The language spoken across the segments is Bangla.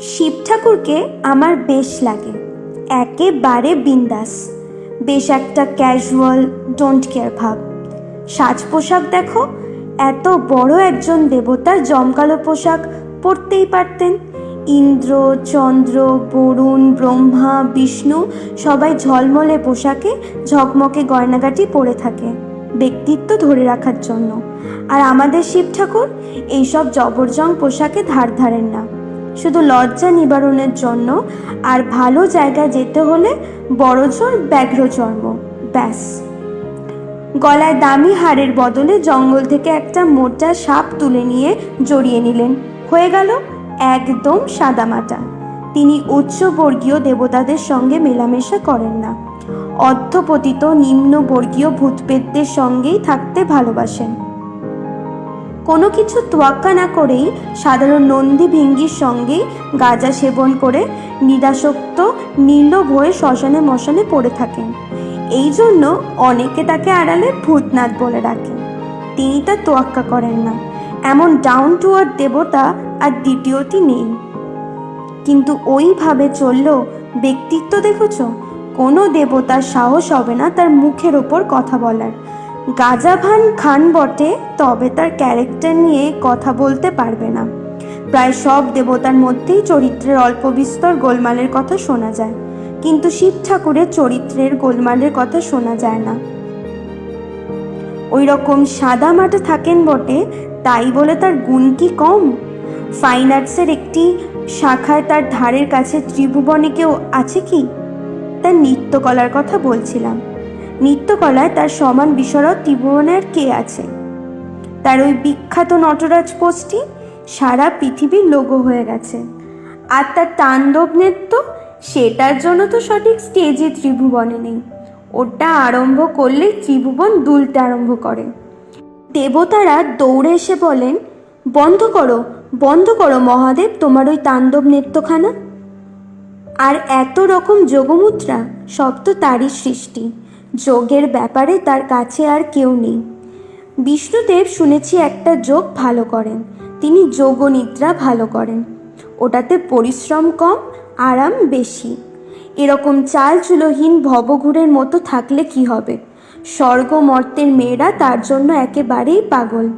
শিব ঠাকুরকে আমার বেশ লাগে। একেবারে বিন্দাস। বেশ একটা ক্যাজুয়াল ডোন্ট কেয়ার ভাব। সাজ পোশাক দেখো, এত বড় একজন দেবতার জমকালো পোশাক পরতেই পারতেন। ইন্দ্র, চন্দ্র, বরুণ, ব্রহ্মা, বিষ্ণু সবাই ঝলমলে পোশাকে ঝকমকে গয়নাগাটি পরে থাকে, ব্যক্তিত্ব ধরে রাখার জন্য। আর আমাদের শিব ঠাকুর এইসব জবরজং পোশাকে ধার ধারেন না। শুধু লজ্জা নিবারণের জন্য আর ভালো জায়গায় যেতে হলে বড়জোর ব্যাঘ্র চর্ম ব্যাস। গলায় দামি হাড়ের বদলে জঙ্গল থেকে একটা মোটা সাপ তুলে নিয়ে জড়িয়ে নিলেন। হয়ে গেল একদম সাদামাটা। তিনি উচ্চবর্গীয় দেবতাদের সঙ্গে মেলামেশা করেন না। অর্ধপতিত নিম্নবর্গীয় ভূতপেতদের সঙ্গেই থাকতে ভালোবাসেন। কোনো কিছু তোয়াক্কা না করেই সাধারণ নন্দী ভিঙ্গির সঙ্গেই গাঁজা সেবন করে নিরাসক্ত নির্লোভ হয়ে শ্মশানে মশানে পড়ে থাকেন। এই জন্য অনেকে তাকে আড়ালে ভূতনাথ বলে ডাকে। তিনি তা তোয়াক্কা করেন না। এমন ডাউন টু আর্থ দেবতা আর দ্বিতীয়টি নেই। কিন্তু ওইভাবে চললেও ব্যক্তিত্ব দেখেছ? কোনো দেবতার সাহস হবে না তার মুখের ওপর কথা বলার। গাজাভান খান বটে, তবে তার ক্যারেক্টার নিয়ে কথা বলতে পারবে না। প্রায় সব দেবতার মধ্যেই চরিত্রের অল্প বিস্তর গোলমালের কথা শোনা যায়, কিন্তু শিব ঠাকুরের চরিত্রের গোলমালের কথা শোনা যায় না। ওই রকম সাদা মাটা থাকেন বটে, তাই বলে তার গুণ কি কম? ফাইন আর্টসের একটি শাখায় তার ধারের কাছে ত্রিভুবনে কেউ আছে কি? তার নৃত্যকলার কথা বলছিলাম। নৃত্যকলায় তার সমান বিশরদ ত্রিভুবনের কে আছে? তার ওই বিখ্যাত নটরাজ পোস্টটি সারা পৃথিবীর লোগো হয়ে গেছে। আর তার তাণ্ডব নৃত্য, সেটার জন্য তো সঠিক স্টেজে ত্রিভুবনে নেই। ওটা আরম্ভ করলেই ত্রিভুবন দুলতে আরম্ভ করে। দেবতারা দৌড়ে এসে বলেন, বন্ধ করো বন্ধ করো মহাদেব তোমার ওই তাণ্ডব নৃত্যখানা। আর এত রকম যোগমুদ্রা সব তো তারই সৃষ্টি। যোগের ব্যাপারে তার কাছে আর কেউ নেই। বিষ্ণুদেব শুনেছি একটা যোগ ভালো করেন। তিনি যোগ নিদ্রা ভালো করেন। ওটাতে পরিশ্রম কম, আরাম বেশি। এরকম চাল চুলোহীন ভবঘুরের মতো থাকলে কি হবে? স্বর্গ মর্তের মেয়েরা তার জন্য একেবারেই পাগল।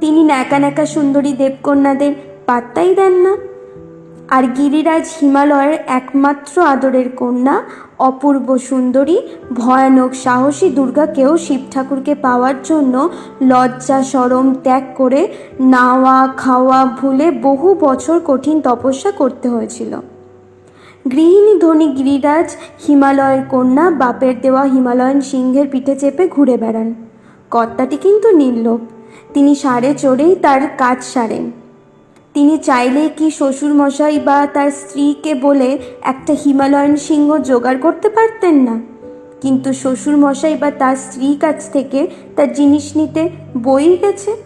তিনি ন্যাকা ন্যাকা সুন্দরী দেবকন্যাদের পাত্তাই দেন না। আর গিরিরাজ হিমালয়ের একমাত্র আদরের কন্যা, অপূর্ব সুন্দরী, ভয়ানক সাহসী দুর্গাকেও শিব ঠাকুরকে পাওয়ার জন্য লজ্জা সরম ত্যাগ করে নাওয়া, খাওয়া ভুলে বহু বছর কঠিন তপস্যা করতে হয়েছিল। গৃহিণী ধনী গিরিরাজ হিমালয়ের কন্যা, বাপের দেওয়া হিমালয়ান সিংহের পিঠে চেপে ঘুরে বেড়ান। কর্তাটি কিন্তু নির্লোভ তিনি সারে চড়েই তার কাজ সারেন। তিনি চাইলে কি শ্বশুর মশাই বা তার স্ত্রীকে বলে একটা হিমালয়ান সিংহ জোগাড় করতে পারতেন না? কিন্তু শ্বশুর মশাই বা তার স্ত্রী কাছ থেকে তার জিনিস নিতে বই গেছে।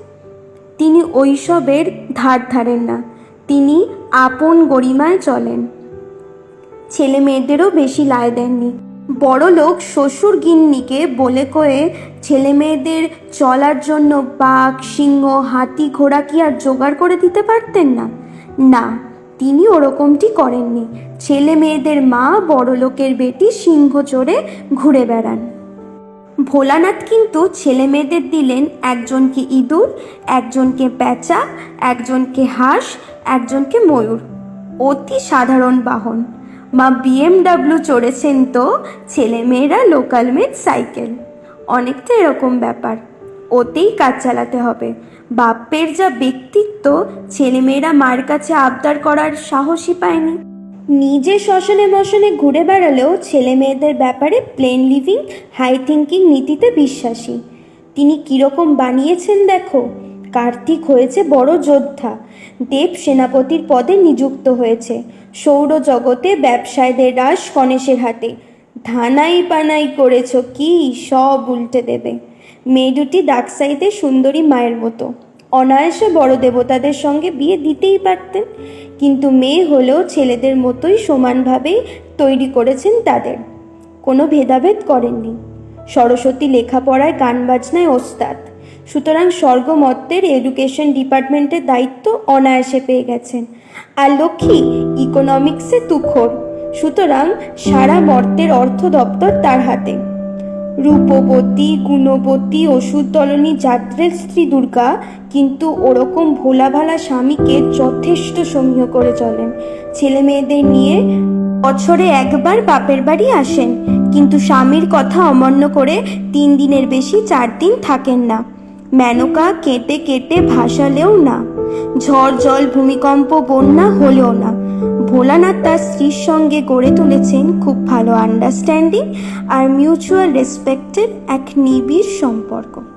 তিনি ওইসবের ধার ধারেন না। তিনি আপন গরিমায় চলেন। ছেলে মেয়েদেরও বেশি লায় দেননি। বড় লোক শ্বশুর গিন্নিকে বলে কয়ে ছেলে মেয়েদের চলার জন্য বাঘ, সিংহ, হাতি, ঘোড়া কি আর জোগাড় করে দিতে পারতেন না? না, তিনি ওরকমটি করেননি। ছেলে মেয়েদের মা বড় লোকের বেটি সিংহ চড়ে ঘুরে বেড়ান। ভোলানাথ কিন্তু ছেলে মেয়েদের দিলেন একজনকে ইঁদুর, একজনকে পেঁচা, একজনকে হাঁস, একজনকে ময়ূর। অতি সাধারণ বাহন। মা বিএমডাব্লিউ চড়েছেন তো? ছেলে মেয়েরা লোকাল মেড সাইকেল অনেকটা এরকম ব্যাপার। ওতেই কাজ চালাতে হবে। বাপ্পের যা ব্যক্তিত্ব, ছেলেমেয়েরা মার কাছে আবদার করার সাহসই পায়নি। নিজে শ্মশানে মশানে ঘুরে বেড়ালেও ছেলে মেয়েদের ব্যাপারে প্লেন লিভিং হাই থিঙ্কিং নীতিতে বিশ্বাসী। তিনি কীরকম বানিয়েছেন দেখো? কার্তিক হয়েছে বড় যোদ্ধা। দেব সেনাপতির পদে নিযুক্ত হয়েছে। সৌরজগতে ব্যবসায়ীদের রাস গণেশের হাতে। ধানাই পানাই করেছ কি, সব উল্টে দেবে। মেয়ে দুটি ডাকসাইতে সুন্দরী মায়ের মতো। অনায়াসে বড় দেবতাদের সঙ্গে বিয়ে দিতেই পারতেন। কিন্তু মেয়ে হলেও ছেলেদের মতোই সমানভাবেই তৈরি করেছেন তাদের। কোনো ভেদাভেদ করেননি। সরস্বতী লেখাপড়ায় গান বাজনায় ওস্তাদ। সুতরাং স্বর্গমত্তের এডুকেশন ডিপার্টমেন্টের দায়িত্ব অনায়াসে পেয়ে গেছেন। আর লক্ষ্মী, ইকোনমিক্সে তুখর। সুতরাং সারা মর্তের অর্থ দপ্তর তার হাতে। রূপবতী, গুণবতী, ওষুধ দলনী যাত্রের স্ত্রী দুর্গা কিন্তু ওরকম ভোলা ভালা স্বামীকে যথেষ্ট সমীহ করে চলেন। ছেলে মেয়েদের নিয়ে বছরে একবার বাপের বাড়ি আসেন, কিন্তু স্বামীর কথা অমান্য করে তিন দিনের বেশি চার দিন থাকেন না। মেনকা কেটে কেটে ভাসালেও না। ঝড় জল, ভূমিকম্প, বন্যা হলেও না। ভোলানাথ তার স্ত্রীর সঙ্গে গড়ে তুলেছেন খুব ভালো আন্ডারস্ট্যান্ডিং আর মিউচুয়াল রেসপেক্টের এক নিবিড় সম্পর্ক।